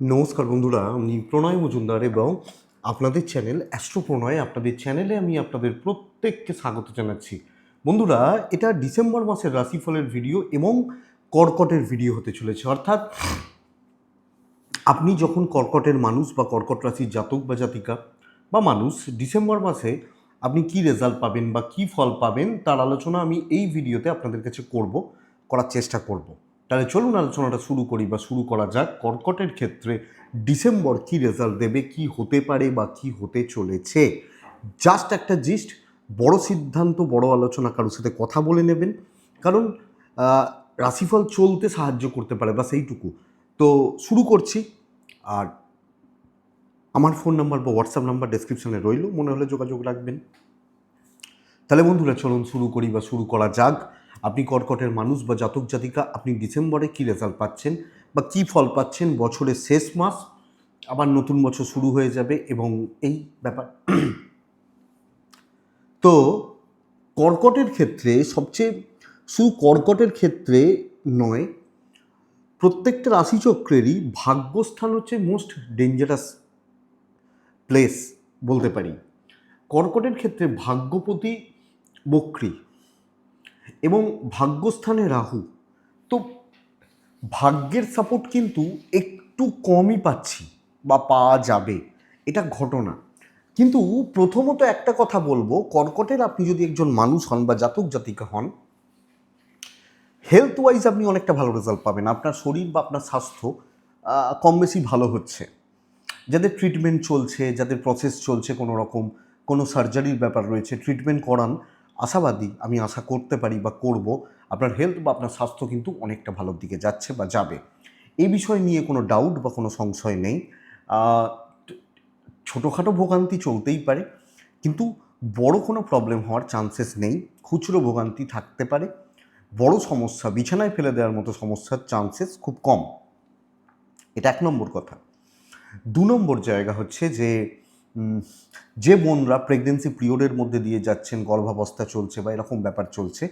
নমস্কার বন্ধুরা, আমি প্রণয় মজুমদার এবং আপনাদের চ্যানেল অ্যাস্ট্রো প্রণয় আপনাদের চ্যানেলে আমি আপনাদের প্রত্যেককে স্বাগত জানাচ্ছি। বন্ধুরা, এটা ডিসেম্বর মাসের রাশিফলের ভিডিও এবং কর্কটের ভিডিও হতে চলেছে। অর্থাৎ, আপনি যখন কর্কটের মানুষ বা কর্কট রাশির জাতক বা জাতিকা বা মানুষ, ডিসেম্বর মাসে আপনি কি রেজাল্ট পাবেন বা কি ফল পাবেন, তার আলোচনা আমি এই ভিডিওতে আপনাদের কাছে করব, করার চেষ্টা করব। তাহলে চলুন আলোচনাটা শুরু করি বা শুরু করা যাক। কর্কটের ক্ষেত্রে ডিসেম্বর কি রেজাল্ট দেবে, কি হতে পারে বা কি হতে চলেছে? জাস্ট একটা জিস্ট বড় সিদ্ধান্ত, বড় আলোচনা কারোর সাথে কথা বলে নেবেন। কারণ রাশিফল চলতে সাহায্য করতে পারে বা সেইটুকু তো শুরু করছি। আর আমার ফোন নাম্বার বা হোয়াটসঅ্যাপ নাম্বার ডেসক্রিপশনে রইল, মনে হলে যোগাযোগ রাখবেন। তাহলে বন্ধুরা, চলুন শুরু করি বা শুরু করা যাক। আপনি কর্কটের মানুষ বা জাতক জাতিকা, আপনি ডিসেম্বরে কী রেজাল্ট পাচ্ছেন বা কী ফল পাচ্ছেন বছরের শেষ মাস? আবার নতুন বছর শুরু হয়ে যাবে এবং এই ব্যাপার। তো কর্কটের ক্ষেত্রে সবচেয়ে শুধু কর্কটের ক্ষেত্রে নয়, প্রত্যেকটা রাশিচক্রেরই ভাগ্যস্থান হচ্ছে মোস্ট ডেঞ্জারাস প্লেস বলতে পারি। কর্কটের ক্ষেত্রে ভাগ্যপতি বক্রী। এবং ভাগ্যস্থানে রাহু। তো ভাগ্যের সাপোর্ট কিন্তু একটু কমই পাচ্ছি বা পাওয়া যাবে, এটা ঘটনা। কিন্তু প্রথমত একটা কথা বলব, কর্কটের আপনি যদি একজন মানুষ হন বা জাতক জাতিকা হন হেলথ ওয়াইজ আপনি অনেকটা ভালো রেজাল্ট পাবেন। আপনার শরীর বা আপনার স্বাস্থ্য কম বেশি ভালো হচ্ছে। যাদের ট্রিটমেন্ট চলছে, যাদের প্রসেস চলছে কোনো রকম কোনো সার্জারির ব্যাপার রয়েছে ট্রিটমেন্ট করান আশাবাদী আমি আশা করতে পারি বা করব, আপনার হেলথ বা আপনার স্বাস্থ্য কিন্তু অনেকটা ভালোর দিকে যাচ্ছে বা যাবে। এই বিষয় নিয়ে কোনো ডাউট বা কোনো সংশয় নেই। ছোটোখাটো ভোগান্তি চলতেই পারে, কিন্তু বড় কোনো প্রবলেম হওয়ার চান্সেস নেই। খুচরো ভোগান্তি থাকতে পারে। বড় সমস্যা, বিছানায় ফেলে দেওয়ার মতো সমস্যার চান্সেস খুব কম। এটা এক নম্বর কথা। দু নম্বর জায়গা হচ্ছে যে যে বোনরা প্রেগনেন্সি পিরিয়ডের মধ্যে দিয়ে যাচ্ছেন, গর্ভাবস্থা চলছে বা এরকম ব্যাপার চলছে,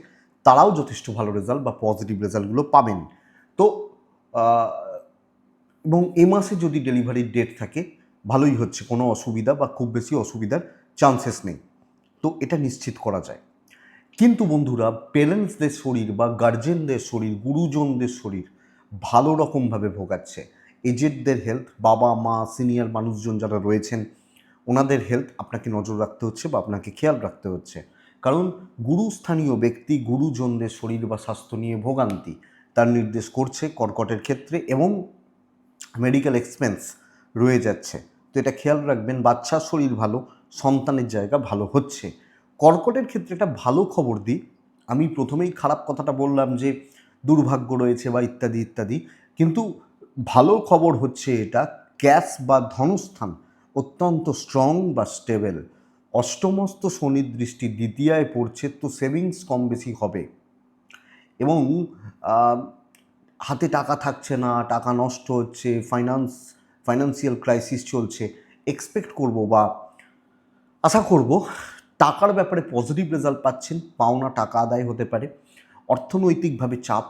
তারাও যথেষ্ট ভালো রেজাল্ট বা পজিটিভ রেজাল্টগুলো পাবেন। তো এবং এ মাসে যদি ডেলিভারির ডেট থাকে, ভালোই হচ্ছে, কোনো অসুবিধা বা খুব বেশি অসুবিধার চান্সেস নেই। তো এটা নিশ্চিত করা যায়। কিন্তু বন্ধুরা পেরেন্টসদের শরীর বা গার্জেনদের শরীর, গুরুজনদের শরীর ভালো রকমভাবে ভোগাচ্ছে। এজেডদের হেলথ বাবা মা সিনিয়র মানুষজন যারা রয়েছেন ওনাদের হেলথ আপনাকে নজর রাখতে হচ্ছে বা আপনাকে খেয়াল রাখতে হচ্ছে। কারণ গুরুস্থানীয় ব্যক্তি, গুরুজনদের শরীর বা স্বাস্থ্য নিয়ে ভোগান্তি। তার নির্দেশ করছে কর্কটের ক্ষেত্রে এবং মেডিকেল এক্সপেন্স রয়ে যাচ্ছে। তো এটা খেয়াল রাখবেন, বাচ্চার শরীর ভালো, সন্তানের জায়গা ভালো হচ্ছে। কর্কটের ক্ষেত্রে একটা ভালো খবর দিই। আমি প্রথমেই খারাপ কথাটা বললাম যে দুর্ভাগ্য রয়েছে বা ইত্যাদি ইত্যাদি। কিন্তু ভালো খবর হচ্ছে এটা, ক্যাশ বা ধনস্থান। অত্যন্ত স্ট্রং বা স্টেবল অষ্টমস্ত শনির দৃষ্টি দ্বিতীয়ায় পড়ছে তো সেভিংস কম বেশি হবে। এবং হাতে টাকা থাকছে না, টাকা নষ্ট হচ্ছে ফাইন্যান্স ফাইন্যান্সিয়াল ক্রাইসিস চলছে এক্সপেক্ট করব বা আশা করব টাকার ব্যাপারে পজিটিভ রেজাল্ট পাচ্ছেন, পাওনা টাকা আদায় হতে পারে। অর্থনৈতিকভাবে চাপ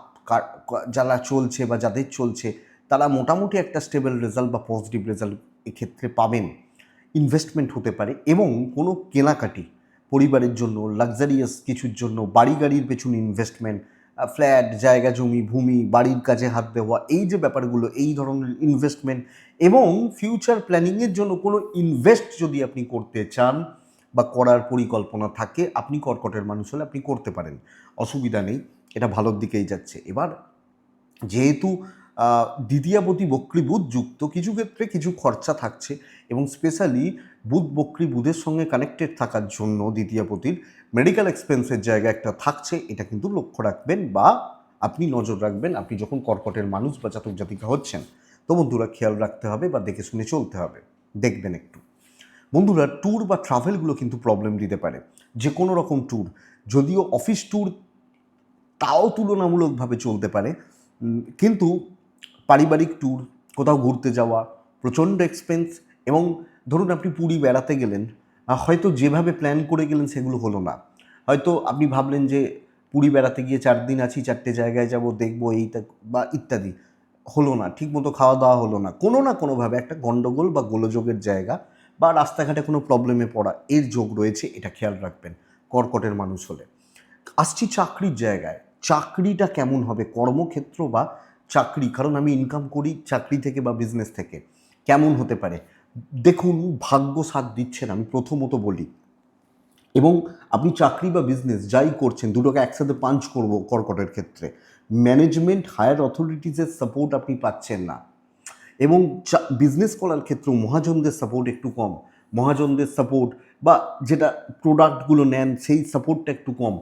যারা চলছে বা যাদের চলছে, তারা মোটামুটি একটা স্টেবল রেজাল্ট বা পজিটিভ রেজাল্ট এক্ষেত্রে পাবেন ইনভেস্টমেন্ট হতে পারে এবং কোনো কেনাকাটি, পরিবারের জন্য লাক্সারিয়াস কিছুর জন্য বাড়ি গাড়ির পেছনে ইনভেস্টমেন্ট ফ্ল্যাট জায়গা, জমি, ভূমি, বাড়ির কাজে হাত দেওয়া, এই যে ব্যাপারগুলো, এই ধরনের ইনভেস্টমেন্ট এবং ফিউচার প্ল্যানিংয়ের জন্য কোনো ইনভেস্ট যদি আপনি করতে চান বা করার পরিকল্পনা থাকে, আপনি কর্কটের মানুষ হলে আপনি করতে পারেন। অসুবিধা নেই, এটা ভালোর দিকেই যাচ্ছে। এবার যেহেতু দ্বিতীয়াপতি বক্রী বুধ যুক্ত কিছু ক্ষেত্রে কিছু খরচা থাকছে এবং স্পেশালি বুধ বক্রী বুধের সঙ্গে কানেক্টেড থাকার জন্য দ্বিতীয়পতির মেডিকেল এক্সপেন্সের জায়গা একটা থাকছে, এটা কিন্তু লক্ষ্য রাখবেন বা আপনি নজর রাখবেন আপনি যখন কর্কটের মানুষ বা জাতক জাতিকা হচ্ছেন। তো বন্ধুরা, খেয়াল রাখতে হবে বা দেখে শুনে চলতে হবে। দেখবেন একটু। বন্ধুরা ট্যুর বা ট্রাভেলগুলো কিন্তু প্রবলেম দিতে পারে। যে কোনো রকম ট্যুর যদিও অফিস ট্যুর তাও তুলনামূলকভাবে চলতে পারে। কিন্তু পারিবারিক ট্যুর কোথাও ঘুরতে যাওয়া, প্রচণ্ড এক্সপেন্স এবং ধরুন আপনি পুরী বেড়াতে গেলেন হয়তো যেভাবে প্ল্যান করে গেলেন সেগুলো হলো না। হয়তো আপনি ভাবলেন যে পুরী বেড়াতে গিয়ে চার দিন আছি, চারটে জায়গায় যাব, দেখব এইটা বা ইত্যাদি। হলো না, ঠিকমতো খাওয়া দাওয়া হলো না। কোনো না কোনোভাবে একটা গণ্ডগোল বা গোলযোগের জায়গা বা রাস্তাঘাটে কোনো প্রবলেমে পড়া, এর যোগ রয়েছে, এটা খেয়াল রাখবেন, কর্কটের মানুষ হলে। আসছি চাকরির জায়গায়। চাকরিটা কেমন হবে? কর্মক্ষেত্র বা চাকরি, কারণ আমি ইনকাম করি চাকরি থেকে বা বিজনেস থেকে। কেমন হতে পারে? দেখুন, ভাগ্য সাথ দিচ্ছেন আমি প্রথমত বলি। এবং আপনি চাকরি বা বিজনেস যাই করছেন, দুটোকে একসাথে পাঞ্চ করব কর্কটের ক্ষেত্রে। ম্যানেজমেন্ট হায়ার অথরিটিসের সাপোর্ট আপনি পাচ্ছেন না। এবং বিজনেস করার ক্ষেত্রেও মহাজনদের সাপোর্ট একটু কম। মহাজনদের সাপোর্ট বা যেটা প্রোডাক্টগুলো নেন, সেই সাপোর্টটা একটু কম।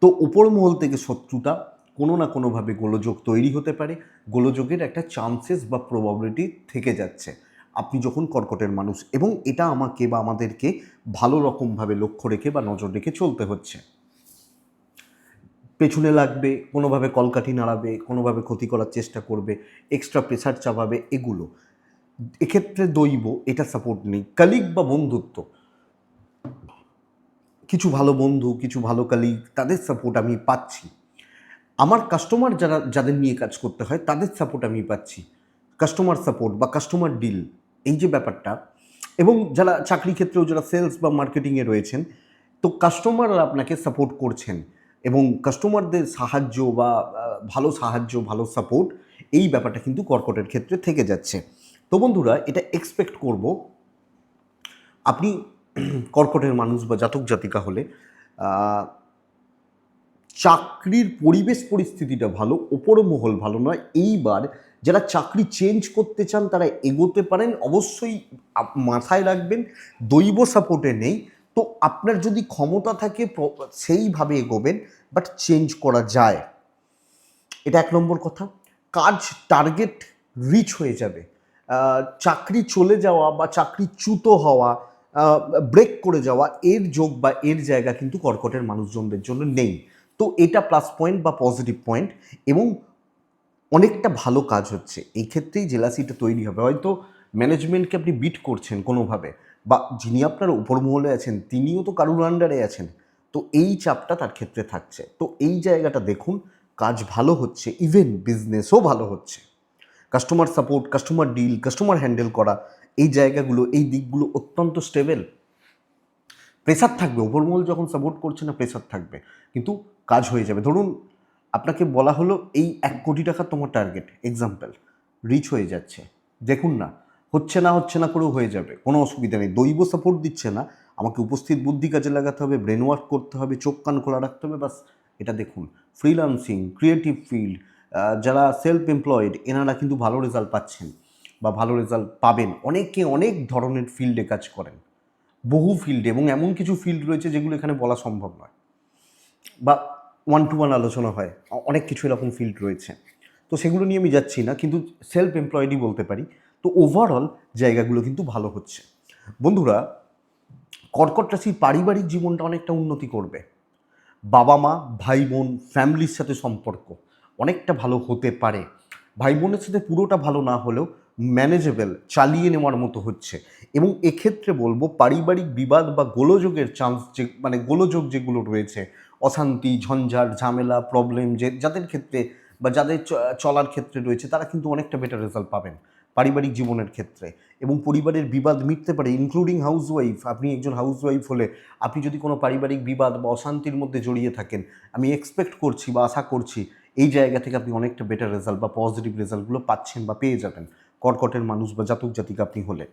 তো উপর মহল থেকে শত্রুতা কোনো না কোনোভাবে গোলযোগ তৈরি হতে পারে, গোলযোগের একটা চান্সেস বা প্রবাবিলিটি থেকে যাচ্ছে। আপনি যখন কর্কটের মানুষ এবং এটা আমাকে বা আমাদেরকে ভালো রকমভাবে লক্ষ্য রেখে বা নজর রেখে চলতে হচ্ছে। পেছনে লাগবে, কোনোভাবে কলকাঠি নাড়াবে, কোনোভাবে ক্ষতি করার চেষ্টা করবে এক্সট্রা প্রেশার চাপাবে, এগুলো। এক্ষেত্রে দৈব, এটা সাপোর্ট নেই। কালিগ বা বন্ধুত্ব। কিছু ভালো বন্ধু, কিছু ভালো কালিগ তাদের সাপোর্ট আমি পাচ্ছি। আমার কাস্টমার যারা, যাদের নিয়ে কাজ করতে হয়, তাদের সাপোর্ট আমি পাচ্ছি। কাস্টমার সাপোর্ট বা কাস্টমার ডিল এই যে ব্যাপারটা। এবং যারা চাকরি ক্ষেত্রেও যারা সেলস বা মার্কেটিংয়ে রয়েছেন, তো কাস্টমাররা আপনাকে সাপোর্ট করছেন। এবং কাস্টমারদের সাহায্য বা ভালো সাহায্য, ভালো সাপোর্ট এই ব্যাপারটা কিন্তু কর্কটের ক্ষেত্রে থেকে যাচ্ছে। তো বন্ধুরা, এটা এক্সপেক্ট করব। আপনি কর্কটের মানুষ বা জাতক জাতিকা হলে চাকরির পরিবেশ পরিস্থিতিটা ভালো, ওপর মহল ভালো নয়। এইবার যারা চাকরি চেঞ্জ করতে চান, তারা এগোতে পারেন। অবশ্যই মাথায় রাখবেন, দৈব সাপোর্টে নেই। তো আপনার যদি ক্ষমতা থাকে সেইভাবে এগোবেন বাট চেঞ্জ করা যায়। এটা এক নম্বর কথা। কাজ টার্গেট রিচ হয়ে যাবে। চাকরি চলে যাওয়া বা চাকরি চ্যুত হওয়া ব্রেক করে যাওয়া, এর যোগ বা এর জায়গা কিন্তু কর্কটের মানুষজনদের জন্য নেই। তো এটা প্লাস পয়েন্ট বা পজিটিভ পয়েন্ট এবং অনেকটা ভালো কাজ হচ্ছে। এই ক্ষেত্রেই জেলাসিটা তৈরি হবে। হয়তো ম্যানেজমেন্টকে আপনি বিট করছেন কোনোভাবে বা যিনি আপনার উপর মহলে আছেন, তিনিও তো কারুর আন্ডারে আছেন। তো এই চাপটা তার ক্ষেত্রে থাকছে। তো এই জায়গাটা দেখুন, কাজ ভালো হচ্ছে ইভেন বিজনেসও ভালো হচ্ছে। Customer support customer deal customer handle করা, এই জায়গাগুলো, এই দিকগুলো অত্যন্ত স্টেবল প্রেসার থাকবে, ওপরমহল যখন সাপোর্ট করছে না, প্রেসার থাকবে। কিন্তু কাজ হয়ে যাবে। ধরুন, আপনাকে বলা হলো, এই এক কোটি টাকা তোমার টার্গেট এক্সাম্পল রিচ হয়ে যাচ্ছে। দেখুন না, হচ্ছে না হচ্ছে না করেও হয়ে যাবে। কোনো অসুবিধা নেই। দৈব সাপোর্ট দিচ্ছে না। আমাকে উপস্থিত বুদ্ধি কাজে লাগাতে হবে ব্রেন ওয়ার্ক করতে হবে, চোখ কান খোলা রাখতে হবে বাস এটা দেখুন। ফ্রিলান্সিং ক্রিয়েটিভ ফিল্ড যারা সেলফ এমপ্লয়েড এনারা কিন্তু ভালো রেজাল্ট পাচ্ছেন বা ভালো রেজাল্ট পাবেন। অনেকে অনেক ধরনের ফিল্ডে কাজ করেন। বহু ফিল্ডে এবং এমন কিছু ফিল্ড রয়েছে যেগুলো এখানে বলা সম্ভব নয়। বা ওয়ান টু ওয়ান আলোচনা হয়, অনেক কিছু এরকম ফিল্ড রয়েছে। তো সেগুলো নিয়ে আমি যাচ্ছি না, কিন্তু সেলফ এমপ্লয়েডই বলতে পারি। তো ওভারঅল জায়গাগুলো কিন্তু ভালো হচ্ছে। বন্ধুরা, কর্কট রাশির পারিবারিক জীবনটা অনেকটা উন্নতি করবে। বাবা মা ভাই বোন ফ্যামিলির সাথে সম্পর্ক অনেকটা ভালো হতে পারে। ভাই বোনের সাথে পুরোটা ভালো না হলেও ম্যানেজেবল চালিয়ে নেওয়ার মতো হচ্ছে। এবং এক্ষেত্রে বলব পারিবারিক বিবাদ বা গোলযোগের চান্স যে মানে গোলযোগ যেগুলো রয়েছে, অশান্তি, ঝঞ্ঝাট, ঝামেলা প্রবলেম যে, যাদের ক্ষেত্রে বা যাদের চলার ক্ষেত্রে রয়েছে, তারা কিন্তু অনেকটা বেটার রেজাল্ট পাবেন পারিবারিক জীবনের ক্ষেত্রে। এবং পরিবারের বিবাদ মিটতে পারে ইনক্লুডিং হাউসওয়াইফ আপনি একজন হাউসওয়াইফ হলে আপনি যদি কোনো পারিবারিক বিবাদ বা অশান্তির মধ্যে জড়িয়ে থাকেন, আমি এক্সপেক্ট করছি বা আশা করছি এই জায়গা থেকে আপনি অনেকটা বেটার রেজাল্ট বা পজিটিভ রেজাল্টগুলো পাচ্ছেন বা পেয়ে যাবেন। কর্কটের মানুষ বা জাতক জাতিকা আপনি হলে।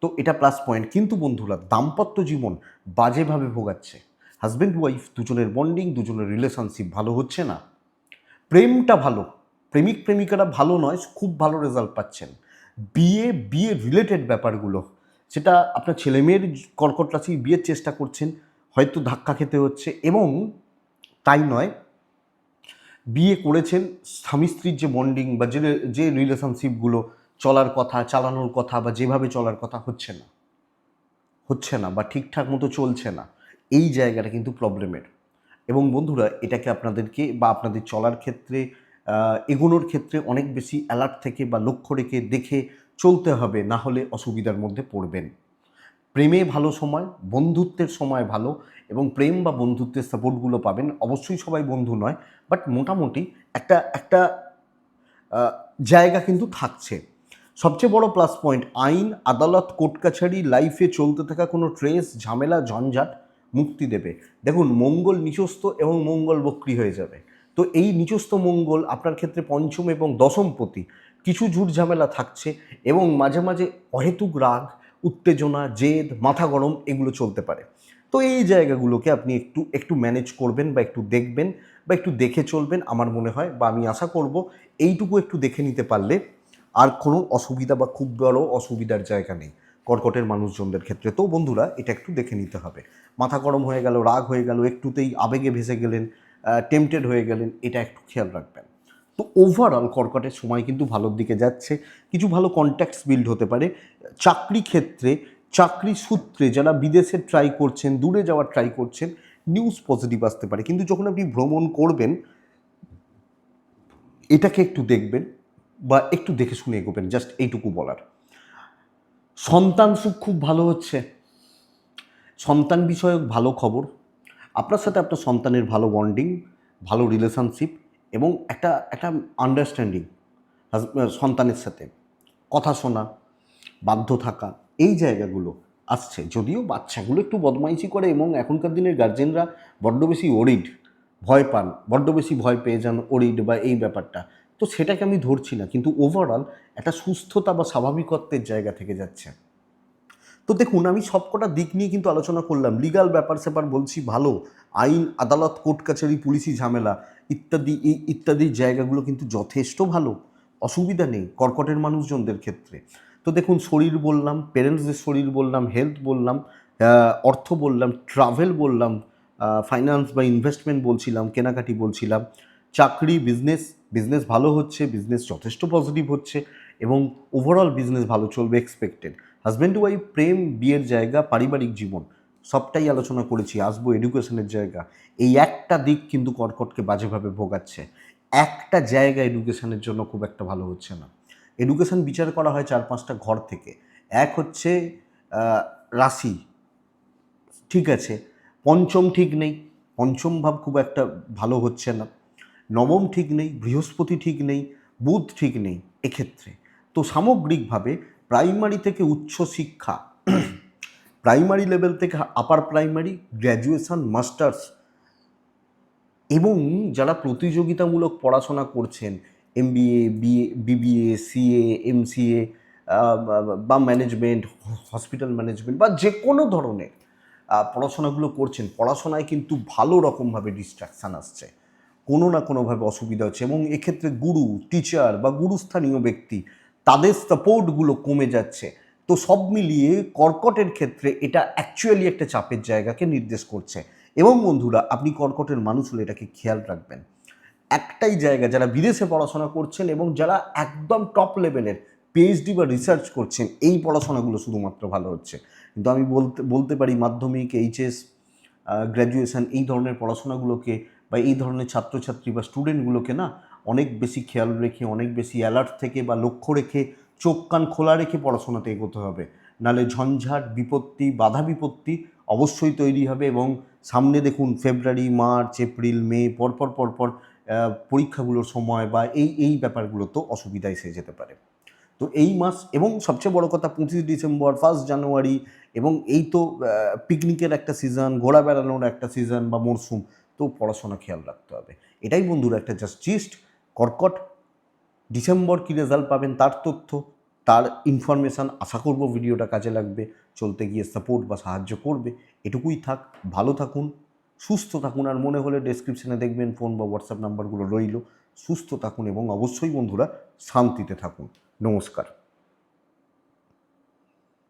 তো এটা প্লাস পয়েন্ট কিন্তু বন্ধুরা, দাম্পত্য জীবন বাজেভাবে ভোগাচ্ছে। হাজব্যান্ড ওয়াইফ দুজনের বন্ডিং দুজনের রিলেশনশিপ ভালো হচ্ছে না। প্রেমটা ভালো। প্রেমিক, প্রেমিকারা ভালো নয়, খুব ভালো রেজাল্ট পাচ্ছেন। বিয়ে বিয়ে রিলেটেড ব্যাপারগুলো। সেটা আপনার ছেলে মেয়ের কর্কট রাশি বিয়ের চেষ্টা করছেন, হয়তো ধাক্কা খেতে হচ্ছে এবং তাই নয় বিয়ে করেছেন স্বামী স্ত্রীর যে বন্ডিং বা যে যে রিলেশনশিপগুলো চলার কথা, চালানোর কথা বা যেভাবে চলার কথা হচ্ছে না হচ্ছে না বা ঠিকঠাক মতো চলছে না, এই জায়গাটা কিন্তু প্রবলেমের এবং বন্ধুরা, এটাকে আপনাদেরকে বা আপনাদের চলার ক্ষেত্রে এগোনোর ক্ষেত্রে অনেক বেশি অ্যালার্ট থেকে বা লক্ষ্য রেখে দেখে চলতে হবে, না হলে অসুবিধার মধ্যে পড়বেন। প্রেমে ভালো সময়, বন্ধুত্বের সময় ভালো এবং প্রেম বা বন্ধুত্বের সাপোর্টগুলো পাবেন। অবশ্যই সবাই বন্ধু নয়, বাট মোটামুটি একটা একটা জায়গা কিন্তু থাকছে। সবচেয়ে বড় প্লাস পয়েন্ট, আইন, আদালত, কোর্ট কাছারি, লাইফে চলতে থাকা কোনো ট্রেস, ঝামেলা, ঝঞ্ঝাট মুক্তি দেবে। দেখুন, মঙ্গল নিচস্থ এবং মঙ্গল বক্রি হয়ে যাবে। তো এই নিচস্থ মঙ্গল আপনার ক্ষেত্রে পঞ্চম এবং দশমপতি কিছু ঝুট ঝামেলা থাকছে এবং মাঝে মাঝে অহেতুক রাগ উত্তেজনা, জেদ, মাথা গরম এগুলো চলতে পারে। তো এই জায়গাগুলোকে আপনি একটু একটু ম্যানেজ করবেন বা একটু দেখবেন বা একটু দেখে চলবেন আমার মনে হয় বা আমি আশা করব এইটুকু একটু দেখে নিতে পারলে আর কোনো অসুবিধা বা খুব বড় অসুবিধার জায়গা নেই কর্কটের মানুষজনদের ক্ষেত্রে। তো বন্ধুরা, এটা একটু দেখে নিতে হবে। মাথা গরম হয়ে গেল, রাগ হয়ে গেল, একটুতেই আবেগে ভেসে গেলেন টেম্পটেড হয়ে গেলেন, এটা একটু খেয়াল রাখবেন। তো ওভারঅল কর্কটের সময় কিন্তু ভালোর দিকে যাচ্ছে। কিছু ভালো কন্ট্যাক্টস বিল্ড হতে পারে। চাকরি ক্ষেত্রে, চাকরি সূত্রে যারা বিদেশে ট্রাই করছেন, দূরে যাওয়ার ট্রাই করছেন নিউজ পজিটিভ আসতে পারে। কিন্তু যখন আপনি ভ্রমণ করবেন, এটাকে একটু দেখবেন বা একটু দেখে শুনে এগোবেন জাস্ট এইটুকু বলার। সন্তান সুখ খুব ভালো হচ্ছে। সন্তান বিষয়ক ভালো খবর। আপনার সাথে আপনার সন্তানের ভালো বন্ডিং ভালো রিলেশনশিপ এবং একটা একটা আন্ডারস্ট্যান্ডিং সন্তানের সাথে, কথা শোনা, বাধ্য থাকা, এই জায়গাগুলো আসছে। যদিও বাচ্চাগুলো একটু বদমাইশি করে এবং এখনকার দিনের গার্জেনরা বড্ড বেশি ওরিড ভয় পান, বড্ড বেশি ভয় পেয়ে যান ওরিড বা এই ব্যাপারটা। তো সেটাকে আমি ধরছি না, কিন্তু ওভারঅল একটা সুস্থতা বা স্বাভাবিকত্বের জায়গা থেকে যাচ্ছে। তো দেখুন, আমি সবকটা দিক নিয়ে কিন্তু আলোচনা করলাম। লিগাল ব্যাপার স্যাপার বলছি, ভালো। আইন, আদালত, কোর্ট কাছারি পুলিশি ঝামেলা ইত্যাদি, এই ইত্যাদি জায়গাগুলো কিন্তু যথেষ্ট ভালো। অসুবিধা নেই কর্কটের মানুষজনদের ক্ষেত্রে। তো দেখুন, শরীর বললাম পেরেন্টসদের শরীর বললাম হেলথ বললাম অর্থ বললাম ট্রাভেল বললাম ফাইন্যান্স বা ইনভেস্টমেন্ট বলছিলাম, কেনাকাটি বলছিলাম, চাকরি বিজনেস বিজনেস ভালো হচ্ছে বিজনেস যথেষ্ট পজিটিভ হচ্ছে এবং ওভারঅল বিজনেস ভালো চলবে এক্সপেক্টেড হাজব্যান্ড ওয়াইফ প্রেম, বিয়ের জায়গা, পারিবারিক জীবন, সবটাই আলোচনা করেছি, আসব এডুকেশনের জায়গা। এই একটা দিক কিন্তু কর্কটকে বাজেভাবে ভোগাচ্ছে। একটা জায়গা এডুকেশনের জন্য খুব একটা ভালো হচ্ছে না। এডুকেশন বিচার করা হয় চার পাঁচটা ঘর থেকে। এক হচ্ছে রাশি। ঠিক আছে, পঞ্চম ঠিক নেই। পঞ্চম ভাব খুব একটা ভালো হচ্ছে না। নবম ঠিক নেই, বৃহস্পতি ঠিক নেই, বুধ ঠিক নেই এক্ষেত্রে। তো সামগ্রিকভাবে প্রাইমারি থেকে উচ্চ শিক্ষা, প্রাইমারি লেভেল থেকে আপার প্রাইমারি গ্র্যাজুয়েশন মাস্টার্স এবং যারা প্রতিযোগিতামূলক পড়াশোনা করছেন MBA BA BBA CA MCA বা ম্যানেজমেন্ট হসপিটাল ম্যানেজমেন্ট বা যে কোনো ধরনের পড়াশোনাগুলো করছেন, পড়াশোনায় কিন্তু ভালো রকমভাবে ডিস্ট্রাকশান আসছে। কোনো না কোনোভাবে অসুবিধা হচ্ছে এবং এক্ষেত্রে গুরু টিচার বা গুরুস্থানীয় ব্যক্তি তাদের সাপোর্টগুলো কমে যাচ্ছে। তো সব মিলিয়ে কর্কটের ক্ষেত্রে এটা অ্যাকচুয়ালি একটা চাপের জায়গাকে নির্দেশ করছে। এবং বন্ধুরা, আপনি কর্কটের মানুষ হলে এটাকে খেয়াল রাখবেন। একটাই জায়গা, যারা বিদেশে পড়াশোনা করছেন এবং যারা একদম টপ লেভেলের পিএইচডি বা রিসার্চ করছেন, এই পড়াশোনাগুলো শুধুমাত্র ভালো হচ্ছে। কিন্তু আমি বলতে বলতে পারি মাধ্যমিক এইচএস গ্র্যাজুয়েশন এই ধরনের পড়াশোনাগুলোকে বা এই ধরনের ছাত্রছাত্রী বা স্টুডেন্টগুলোকে না অনেক বেশি খেয়াল রেখে, অনেক বেশি অ্যালার্ট থেকে বা লক্ষ্য রেখে চোখ কান খোলা রেখে পড়াশোনাতে এগোতে হবে। নালে ঝঞ্ঝাট, বিপত্তি, বাধা বিপত্তি অবশ্যই তৈরি হবে এবং সামনে দেখুন ফেব্রুয়ারি মার্চ এপ্রিল মে পরপর পরপর পরীক্ষাগুলোর সময় বা এই এই ব্যাপারগুলো তো অসুবিধা এসে যেতে পারে। তো এই মাস এবং সবচেয়ে বড় কথা পঁচিশ ডিসেম্বর ফার্স্ট জানুয়ারি এবং এই তো পিকনিকের একটা সিজন ঘোরা বেড়ানোর একটা সিজন বা মরশুম তো পড়াশোনা খেয়াল রাখতে হবে। এটাই বন্ধুরা একটা জাস্ট জিস্ট কর্কট। ডিসেম্বর কী রেজাল্ট পাবেন তার তথ্য, তার ইনফরমেশান আশা করব ভিডিওটা কাজে লাগবে, চলতে গিয়ে সাপোর্ট বা সাহায্য করবে, এটুকুই থাক, ভালো থাকুন, সুস্থ থাকুন আর মনে হলে ডেসক্রিপশানে দেখবেন ফোন বা হোয়াটসঅ্যাপ নাম্বারগুলো রইল, সুস্থ থাকুন এবং অবশ্যই বন্ধুরা শান্তিতে থাকুন। নমস্কার।